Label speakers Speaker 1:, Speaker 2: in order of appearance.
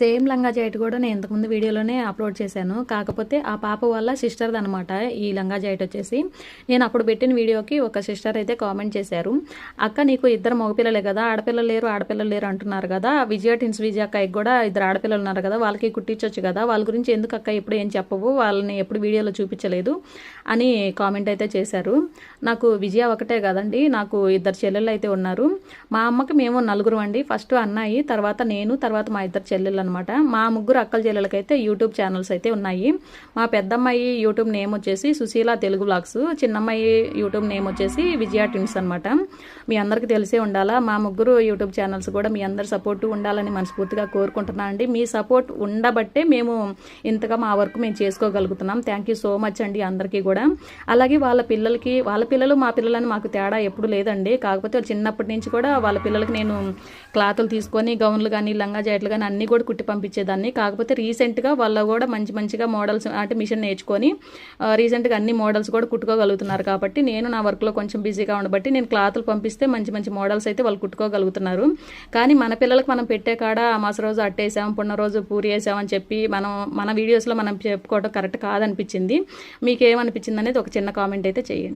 Speaker 1: Same లంగా jacket కూడా నేను ఇంతకుముందు వీడియోలోనే అప్లోడ్ చేశాను. కాకపోతే ఆ పాప వల్ల సిస్టర్ది అనమాట ఈ లంగా జాకెట్ వచ్చేసి. నేను అప్పుడు పెట్టిన వీడియోకి ఒక సిస్టర్ అయితే కామెంట్ చేశారు. అక్క నీకు ఇద్దరు మగపిల్లలే కదా ఆడపిల్లలు లేరు ఆడపిల్లలు లేరు అంటున్నారు కదా. విజయ టిన్స్ విజయ అక్కకి కూడా ఇద్దరు ఆడపిల్లలు ఉన్నారు కదా వాళ్ళకి కుట్టించవచ్చు కదా. వాళ్ళ గురించి ఎందుకు అక్క ఎప్పుడు ఏం చెప్పవు? వాళ్ళని ఎప్పుడు వీడియోలో చూపించలేదు అని కామెంట్ అయితే చేశారు. నాకు విజయ ఒకటే కదండి నాకు ఇద్దరు చెల్లెళ్ళు అయితే ఉన్నారు. మా అమ్మకి మేము నలుగురు అండి. ఫస్ట్ అన్నాయి తర్వాత నేను తర్వాత మా ఇద్దరు చెల్లెళ్ళు అనమాట మా ముగ్గురు అక్కల చెల్లెలకైతే యూట్యూబ్ ఛానల్స్ అయితే ఉన్నాయి. మా పెద్దమ్మాయి యూట్యూబ్ నేమ్ వచ్చేసి సుశీల తెలుగు బ్లాగ్స్. చిన్నమ్మాయి యూట్యూబ్ నేమ్ వచ్చేసి విజయ ట్విన్స్ అనమాట మీ అందరికీ తెలిసే ఉండాలా మా ముగ్గురు యూట్యూబ్ ఛానల్స్ కూడా మీ అందరి సపోర్ట్ ఉండాలని మనస్ఫూర్తిగా కోరుకుంటున్నాను అండి. మీ సపోర్ట్ ఉండబట్టే మేము ఇంతగా మా వర్క్ మేము చేసుకోగలుగుతున్నాం. థ్యాంక్ యూ సో మచ్ అండి అందరికీ కూడా. అలాగే వాళ్ళ పిల్లలకి వాళ్ళ పిల్లలు మా పిల్లలని మాకు తేడా ఎప్పుడు లేదండి. కాకపోతే చిన్నప్పటి నుంచి కూడా వాళ్ళ పిల్లలకి నేను క్లాతులు తీసుకొని గౌన్లు కానీ లంగా జాకెట్లు కానీ అన్నీ కూడా కుట్టి పంపించేదాన్ని. కాకపోతే రీసెంట్గా వాళ్ళు కూడా మంచి మంచిగా మోడల్స్ అంటే మిషన్ నేర్చుకొని రీసెంట్గా అన్ని మోడల్స్ కూడా కుట్టుకోగలుగుతున్నారు కాబట్టి నేను నా వర్క్లో కొంచెం బిజీగా ఉండబట్టి నేను క్లాత్లు పంపిస్తే మంచి మంచి మోడల్స్ అయితే వాళ్ళు కుట్టుకోగలుగుతున్నారు. కానీ మన పిల్లలకు మనం పెట్టే కాడ అమాస రోజు అట్టేసాం పున్న రోజు పూరి వేసామని చెప్పి మనం మన వీడియోస్లో మనం చెప్పుకోవడం కరెక్ట్ కాదనిపించింది. మీకు ఏమనిపించింది అనేది ఒక చిన్న కామెంట్ అయితే చేయండి.